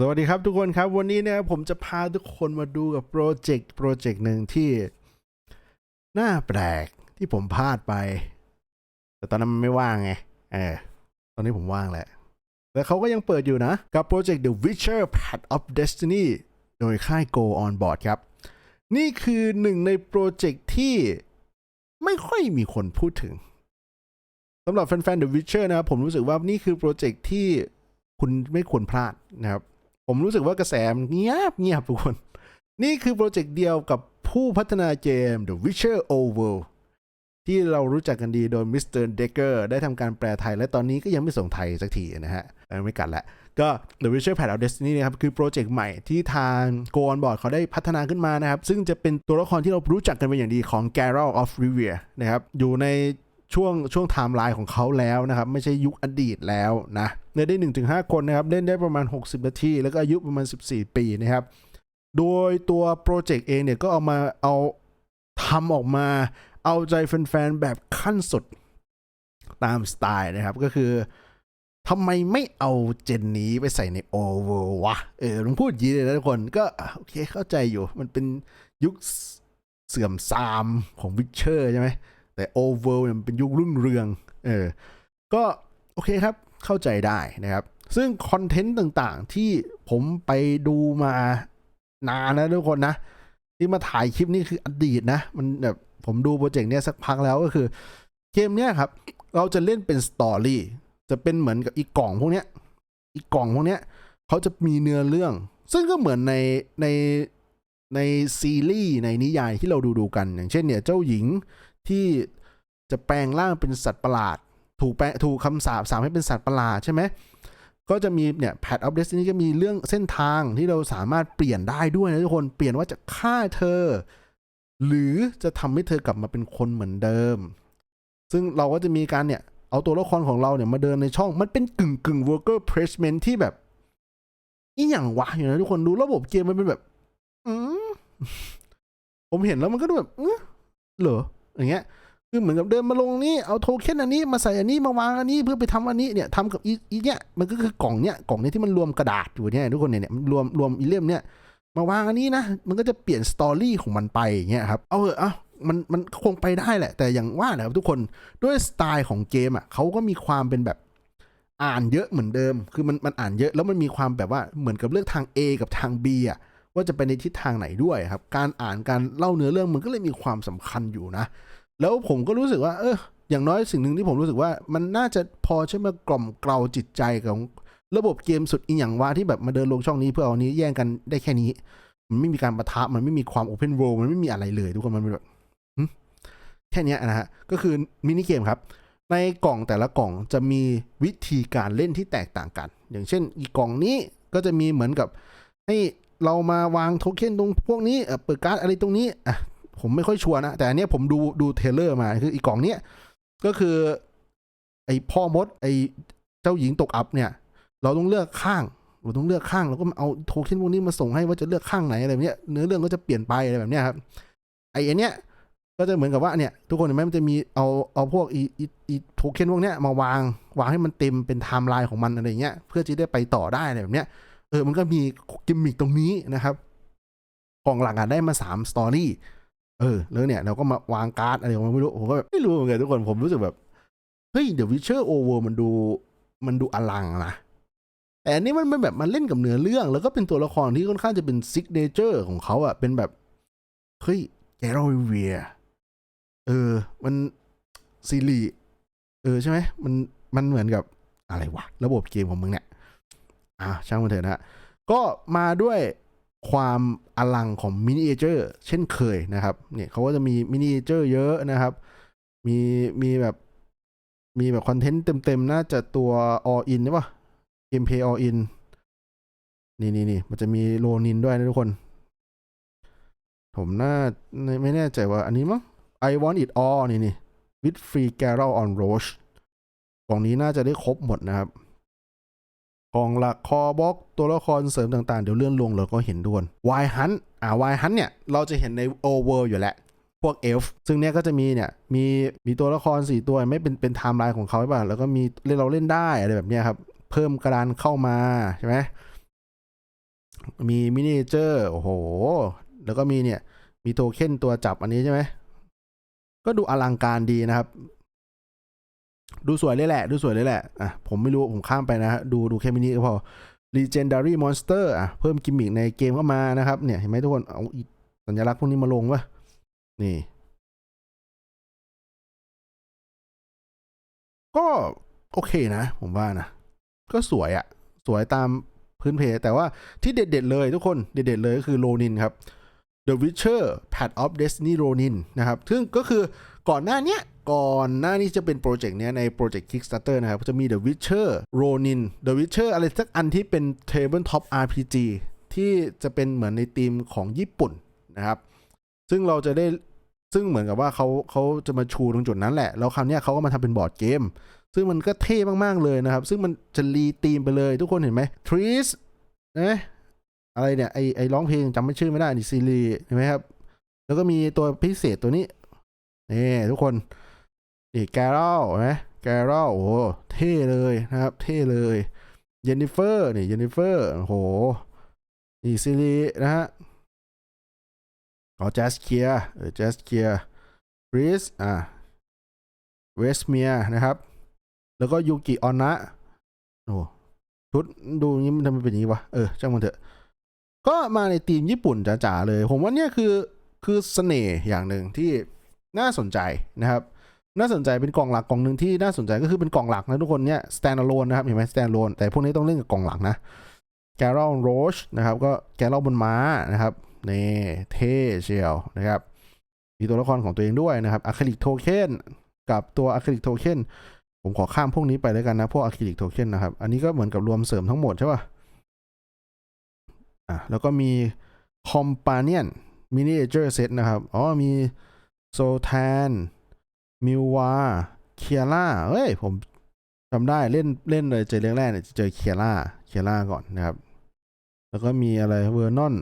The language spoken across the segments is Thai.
สวัสดีครับทุกคนครับวันนี้นะครับผมจะพาทุกคนมาดูกับโปรเจกต์โปรเจกต์หนึ่งที่น่าแปลกที่ผมพลาดไป แต่ตอนนั้นมันไม่ว่างไงเออตอนนี้ผมว่างแหละแต่เขาก็ยังเปิดอยู่นะ กับโปรเจกต์ The Witcher Path of Destiny โดยค่าย Go On Board ครับ นี่คือหนึ่งในโปรเจกต์ที่ไม่ค่อยมีคนพูดถึงสำหรับแฟนๆ The Witcher นะครับผมรู้สึกว่านี่คือโปรเจกต์ที่คุณไม่ควรพลาดนะครับ ผมรู้สึกว่ากระแสนเงียบเงียบทุกคน นี่คือโปรเจกต์เดียวกับผู้พัฒนาเกม The Witcher Over ที่เรารู้จักกันดีโดยมิสเตอร์เดเกอร์ได้ทำการแปลไทย และตอนนี้ก็ยังไม่ส่งไทยสักทีนะฮะไม่กัดละก็ The Witcher Path of Destiny นะครับคือโปรเจกต์ใหม่ที่ทาง Go On Board เขาได้พัฒนาขึ้นมานะครับ ซึ่งจะเป็นตัวละครที่เรารู้จักกันเป็นอย่างดีของ Geralt of Rivia นะครับอยู่ใน ช่วงช่วงไทม์ไลน์ของเขาแล้วนะครับ ไม่ใช่ยุคอดีตแล้วนะเล่นได้ 1-5 คนนะครับ เล่นได้ประมาณ 60 นาที แล้วก็อายุประมาณ 14 ปีนะครับ โดยตัวโปรเจกต์เองเนี่ยก็เอามาเอาทำออกมา เอาใจแฟนๆ แบบขั้นสุดตามสไตล์นะครับ ก็คือทำไมไม่เอาเจนนี้ไปใส่ในโอเวอร์วะ เออต้องพูดยีเลยนะทุกคนก็โอเคเข้าใจอยู่ มันเป็นยุคเสื่อมทรามของวิเชอร์ใช่ไหม แต่โอเวอร์ยมันเป็นยุครุ่งเรืองเออก็โอเคครับเข้าใจได้นะครับ ซึ่งคอนเทนต์ต่างๆที่ผมไปดูมานานนะทุกคนนะ ที่มาถ่ายคลิปนี่คืออดีตนะ มันแบบผมดูโปรเจกต์เนี้ยสักพักแล้วก็คือเกมเนี้ยครับ เราจะเล่นเป็นสตอรี่จะเป็นเหมือนกับอีกกล่องพวกเนี้ยอีกกล่องพวกเนี้ยเขาจะมีเนื้อเรื่อง ซึ่งก็เหมือนในในในซีรีส์ในนิยายที่เราดูดูกัน อย่างเช่นเนี่ยเจ้าหญิง ที่จะแปลงร่างเป็นสัตว์ประหลาด ถูกแปลถูกคำสาปสาให้เป็นสัตว์ประหลาดใช่ไหมก็จะมีเนี่ย Path of Destiny ก็มีเรื่องเส้นทางที่เราสามารถเปลี่ยนได้ด้วยนะทุกคนเปลี่ยนว่าจะฆ่าเธอ หรือจะทำให้เธอกลับมาเป็นคนเหมือนเดิม ซึ่งเราก็จะมีการเนี่ย เอาตัวละครของเราเนี่ยมาเดินในช่องมันเป็นกึ่งกึ่ง worker placement ที่แบบ อีหยังวะอยู่นะทุกคนดูระบบเกมมันเป็นแบบ อืมผมเห็นแล้วมันก็ดูแบบเออเหรอ อย่างเงี้ยคือเหมือนกับเดินมาลงนี้เอาโทเค็นอันนี้มาใส่อันนี้มาวางอันนี้เพื่อไปทำอันนี้เนี่ยทำกับอีอีเนี่ยมันก็คือกล่องเนี่ยกล่องเนี่ยที่มันรวมกระดาษอยู่เนี่ยทุกคนเนี่ยเนี่ยมันรวมรวมอีเล่มเนี่ยมาวางอันนี้นะมันก็จะเปลี่ยนสตอรี่ของมันไปอย่างเงี้ยครับเอาเถอะเอามันมันคงไปได้แหละ แต่อย่างว่านะครับทุกคนด้วยสไตล์ของเกมอะเขาก็มีความเป็นแบบอ่านเยอะเหมือนเดิม คือมันมันอ่านเยอะแล้วมันมีความแบบว่าเหมือนกับเลือกทาง A กับทาง B อะ ว่าจะไปในทิศทางไหนด้วยครับ การอ่านการเล่าเนื้อเรื่องมันก็เลยมีความสำคัญอยู่นะ แล้วผมก็รู้สึกว่า เอออย่างน้อยสิ่งหนึ่งที่ผมรู้สึกว่า มันน่าจะพอช่วยมากล่อมเกลาจิตใจของระบบเกมสุดอีหยังว่าที่แบบมาเดินลงช่องนี้เพื่อเอาอันนี้แย่งกันได้แค่นี้ มันไม่มีการประทะมันไม่มีความโอเพนโรมันไม่มีอะไรเลยทุกคนมันแบบแค่นี้นะฮะก็คือมินิเกมครับในกล่องแต่ละกล่องจะมีวิธีการเล่นที่แตกต่างกัน อย่างเช่น อีกกล่องนี้ก็จะมีเหมือนกับให้ เรามาวางโทเค็นตรงพวกนี้เปิดการ์ดอะไรตรงนี้อะผมไม่ค่อยชัวร์นะ แต่อันเนี้ยผมดูดูเทเลอร์มาคืออีกกล่องเนี้ยก็คือ ไอพ่อมด ไอเจ้าหญิงตกอับเนี่ย เราต้องเลือกข้างเราต้องเลือกข้างเราก็เอาโทเค็นพวกนี้มาส่งให้ว่าจะเลือกข้างไหนอะไรแบบเนี้ยเนื้อเรื่องก็จะเปลี่ยนไปอะไรแบบเนี้ยครับไออันเนี้ยก็จะเหมือนกับว่าเนี่ย ทุกคนเห็นไหมมันจะมีเอาเอาพวกอีอีอีโทเค็นพวกเนี้ยมาวางวางให้มันเต็มเป็นไทม์ไลน์ของมันอะไรเงี้ยเพื่อจะได้ไปต่อได้อะไรแบบเนี้ย เออมันก็มีกิมมิคตรงนี้นะครับกล่องหลังอะได้มาสามสตอรี่เออแล้วเนี่ยเราก็มาวางการ์ดอะไรของมันไม่รู้ผมก็แบบไม่รู้เหมือนกันทุกคนผมรู้สึกแบบเฮ้ยเดี๋ยววิเชอร์โอเวอร์มันดูมันดูอลังนะแต่อันนี้มันเป็นแบบมันเล่นกับเนื้อเรื่อง แล้วก็เป็นตัวละครที่ค่อนข้างจะเป็นซิกเนเจอร์ของเขาอะเป็นแบบเฮ้ยแกโรเวียเออ มันซีรีส์เออใช่ไหมมันมันเหมือนกับอะไรวะ ระบบเกมของมึงเนี่ย อะช่างมันเถอะนะฮะก็มาด้วยความอลังของมินิเอเจอร์เช่นเคยนะครับเนี่ยเขาก็จะมีมินิเอเจอร์เยอะนะครับ มีมีแบบมีแบบคอนเทนต์เต็มๆ น่าจะตัว all in ใช่ปะเกมเพย์ all in นี่นี่นี่มันจะมีโลนินด้วยนะทุกคน ผมน่าไม่แน่ใจว่าอันนี้มั้ง I want it all นี่นี่ with free Garrel on Roche กล่องนี้น่าจะได้ครบหมดนะครับ กองหลักคอบล็อกตัวละครเสริมต่างๆ เดี๋ยวเลื่อนลงเราก็เห็นด้วยวายฮันอ่าวายฮันเนี่ย เราจะเห็นในโอเวอร์อยู่แหละ พวกเอลฟ์ซึ่งเนี่ยก็จะมีเนี่ยมีมีตัวละครสี่ตัวไม่เป็นเป็นไทม์ไลน์ของเขาใช่ป่ะแล้วก็มีเล่นเราเล่นได้อะไรแบบเนี้ยครับเพิ่มกระดานเข้ามาใช่ไหมมีมินิเจอร์โอ้โห แล้วก็มีเนี่ย มีโทเค็นตัวจับอันนี้ใช่ไหมก็ดูอลังการดีนะครับ ดูสวยเลยแหละ ดูสวยเลยแหละ อะ ผมไม่รู้ ผมข้ามไปนะฮะ ดูดูแค่มินิก็พอ Legendary Monster อะ เพิ่มกิมมิกในเกมเข้ามานะครับ เนี่ยเห็นไหมทุกคน เอาอีกสัญลักษณ์พวกนี้มาลงวะนี่ ก็โอเคนะ ผมว่านะ ก็สวยอะสวยตามพื้นเพ แต่ว่าที่เด็ด ๆ เลยทุกคน เด็ด ๆ เลยก็คือโ o นินครับ The Witcher Path of Destiny Ronin นะครับ ซึ่งก็คือก่อนหน้านี้ก่อนหน้านี้จะเป็นโปรเจกต์เนี้ยในโปรเจกต์ Kickstarter นะครับ จะมี The Witcher Ronin The Witcher อะไรสักอันที่เป็น Tabletop RPG ที่จะเป็นเหมือนในธีมของญี่ปุ่นนะครับ ซึ่งเราจะได้ซึ่งเหมือนกับว่าเขาเขาจะมาชูตรงจุดนั้นแหละ แล้วคราวนี้เขาก็มาทำเป็นบอร์ดเกม ซึ่งมันก็เท่มาก ๆ เลยนะครับ ซึ่งมันจะรีธีมไปเลยทุกคนเห็นไหม Trees นะ อะไรเนี่ยไอไอร้องเพลงจำไม่ชื่อไม่ได้นี่ซีรีเห็นไหมครับ แล้วก็มีตัวพิเศษตัวนี้นี่ทุกคนนี่แกร l เห็นไหมแกร l โอ้โหเท่เลยนะครับ เท่เลยเยนนิเฟอร์นี่เยนนิเฟอร์โอ้โหนี่ซีรีนะฮะอ๋อ Jazz k i e r เออ Jazz k i e r บริสอะเวสเมียนะครับ แล้วก็ยูกิออนนะโอ้ชุดดูอย่างนี้มันทำไมเป็นอย่างนี้วะเออช่างมันเถอะ ก็มาในทีมญี่ปุ่นจ๋าๆเลย ผมว่าเนี่ยคือคือเสน่ห์อย่างหนึ่งที่น่าสนใจนะครับ น่าสนใจเป็นกล่องหลักกล่องหนึ่งที่น่าสนใจก็คือเป็นกล่องหลักนะทุกคนเนี่ย stand alone นะครับเห็นไหม stand alone แต่พวกนี้ต้องเล่นกับกล่องหลักนะแกร l โรชนะครับ ก็แกร l บนม้านะครับนี่เท่เชียวนะครับ มีตัวละครของตัวเองด้วยนะครับอะคริลิกโทเค็นกับตัวอะคริลิกโทเค็นผมขอข้ามพวกนี้ไปแล้วกันนะ พวกอะคริลิกโทเค็นนะครับ อันนี้ก็เหมือนกับรวมเสริมทั้งหมดใช่ป่ะ อะแล้วก็มีคอมปาเนียนมินิเจอร์เซตนะครับ อ๋อ มีโซแทนมิววาเคียร่าเฮ้ย ผมจำได้เล่นเล่นเลยเจอเรื่องแรกเนี่ยเจอเคียร่าเคียร่าก่อนนะครับ แล้วก็มีอะไรเวอร์นอน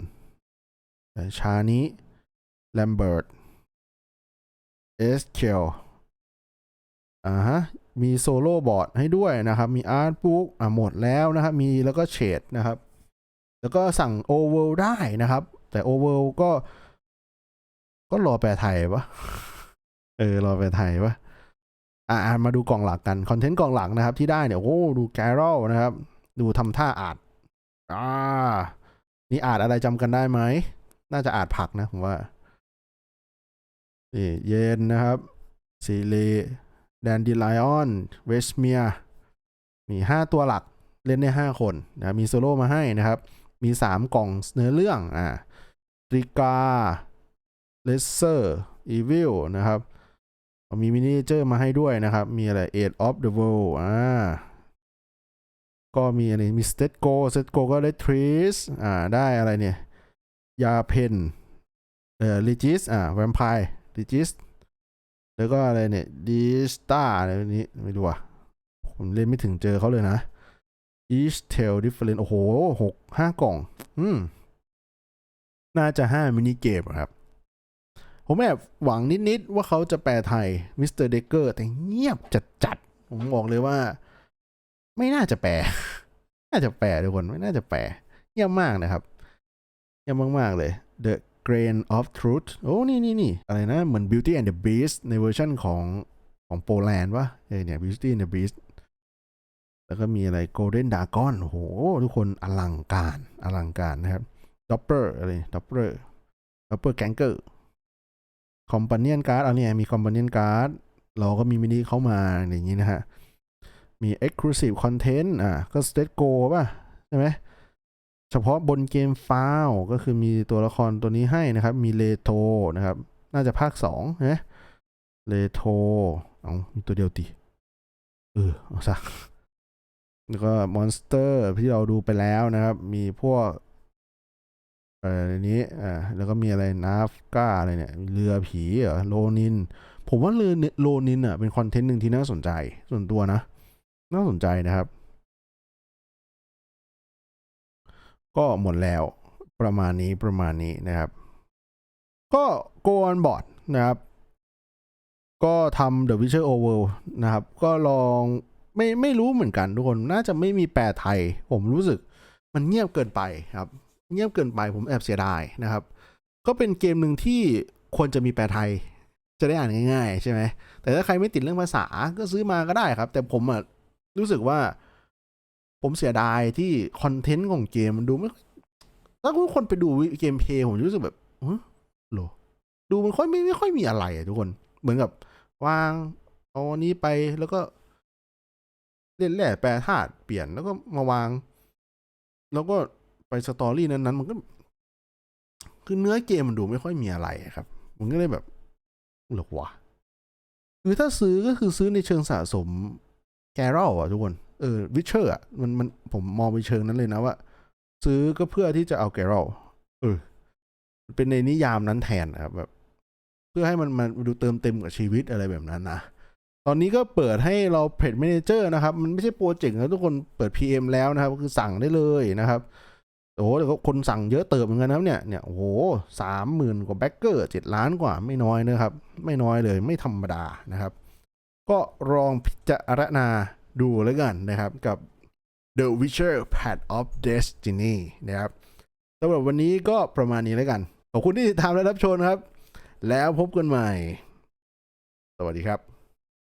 ชานิแลมเบิร์ตเอสเคลอ่าฮะ มีโซโล่บอร์ดให้ด้วยนะครับ มีอาร์ตบุ๊กอะหมดแล้วนะครับ มีแล้วก็เฉดนะครับ แล้วก็สั่งโอเวลได้นะครับ แต่โอเวลก็ ก็รอแปลไทยปะเออ รอแปลไทยปะอ่ามาดูกล่องหลักกันคอนเทนต์กล่องหลักนะครับ ที่ได้เนี่ยโอ้ดูแกร l นะครับ ดูทำท่าอาดอ่านี่อาดอะไรจำกันได้ไหม น่าจะอาดผักนะผมว่านี่เย็นนะครับซีเลแดนดีไลออน เวสเมีย มีห้าตัวหลักเล่นได้ห้าคนนะมีโซโล่มาให้นะครับ มีสามกล่องเนื้อเรื่องอ่าริกาเลเซอร์อีวิลนะครับ มีมินิเจอร์มาให้ด้วยนะครับ มีอะไร Eight of the World อ่าก็มีอะไรมีสเตตโกสเตตโกก็ได้ทรีสอ่าได้อะไรเนี่ย ยาเพนเอ่อลิจิสอ่าแวมไพร์ลิจิสแล้วก็อะไรเนี่ยดีสตาอะไรนี้ไม่รู้อะ ผมเล่นไม่ถึงเจอเขาเลยนะ each tale different โอ้โหหกห้ากล่อง อืม น่าจะห้ามินิเกมครับ ผมแอบหวังนิด ๆ ว่าเขาจะแปลไทยมิสเตอร์เดเกอร์แต่เงียบจัด ๆ ผมบอกเลยว่า ไม่น่าจะแปล น่าจะแปลทุกคน ไม่น่าจะแปล เงียบมากนะครับ เงียบมาก ๆ เลย The Grain of Truth โอ้ นี่นี่นี่อะไรนะ เหมือน Beauty and the Beast ในเวอร์ชันของของโปแลนด์วะเออเนี่ย Beauty and the Beast แล้วก็มีอะไร Golden Dragon โอ้โห ทุกคนอลังการอลังการนะครับ Dopper อร์อะไร Dopper Dopper Ganger Companion Card เอาเนี่ยมี Companion Card เราก็มีมินิเข้ามาอย่างนี้นะฮะ มี Exclusive Content อะก็ State Go ป่ะ ใช่ไหมเฉพาะบนเกมฟาวก็คือมีตัวละครตัวนี้ให้นะครับ มีเลโทนะครับ น่าจะภาคสองนะเลโทเอามีตัวเดียวติเออ เอาซะ แล้วก็มอนสเตอร์ที่เราดูไปแล้วนะครับ มีพวกเอ่อนี้อ่าแล้วก็มีอะไรนาฟก้าอะไรเนี่ย เรือผีเหรอโลนิน ผมว่าเรือโลนินอะเป็นคอนเทนต์หนึ่งที่น่าสนใจ ส่วนตัวนะ น่าสนใจนะครับ ก็หมดแล้วประมาณนี้ประมาณนี้นะครับ ก็โกอนบอร์ดนะครับ ก็ทำ The Witcher Overworld นะครับ ก็ลอง ไม่ไม่รู้เหมือนกันทุกคนน่าจะไม่มีแปลไทย ผมรู้สึกมันเงียบเกินไปครับ เงียบเกินไปผมแอบเสียดายนะครับ ก็เป็นเกมหนึ่งที่ควรจะมีแปลไทย จะได้อ่านง่าย ๆ ใช่ไหมแต่ถ้าใครไม่ติดเรื่องภาษาก็ซื้อมาก็ได้ครับ แต่ผมอะรู้สึกว่า ผมเสียดายที่คอนเทนต์ของเกมมันดูไม่ถ้าทุกคนไปดูเกมเพลย์ผมรู้สึกแบบฮะโหรอดูมันค่อยไม่ไม่ค่อยมีอะไรอะทุกคน เหมือนกับวางเอาอันนี้ไปแล้วก็ เล่นแร่แปรธาตุเปลี่ยนแล้วก็มาวาง แล้วก็ไปสตอรี่นั้นๆ มันก็ คือเนื้อเกมมันดูไม่ค่อยมีอะไรครับ มันก็เลยแบบหรอวะคือถ้าซื้อก็คือซื้อในเชิงสะสมแกรอลอะทุกคน เออวิเชอร์อะมันมันผมมองไปเชิงนั้นเลยนะว่า ซื้อก็เพื่อที่จะเอาแกรอลเออ เป็นในนิยามนั้นแทนนะครับแบบ เพื่อให้มันมันดูเติมเต็มกับชีวิตอะไรแบบนั้นนะ ตอนนี้ก็เปิดให้เราเพจ Manager นะครับ มันไม่ใช่โปรเจกต์นะทุกคนเปิด PM แล้วนะครับก็คือสั่งได้เลยนะครับโอ้โหแต่ก็คนสั่งเยอะเติบเหมือนกันนะครับเนี่ยเนี่ยโอ้โหสามหมื่นกว่าแบ็กเกอร์เจ็ดล้านกว่าไม่น้อยนะครับ ไม่น้อยเลยไม่ธรรมดานะครับ ก็ลองพิจารณาดูแล้วกันนะครับกับ The Witcher Path of Destiny นะครับสำหรับวันนี้ก็ประมาณนี้แล้วกัน ขอบคุณที่ติดตามและรับชมครับ แล้วพบกันใหม่ สวัสดีครับ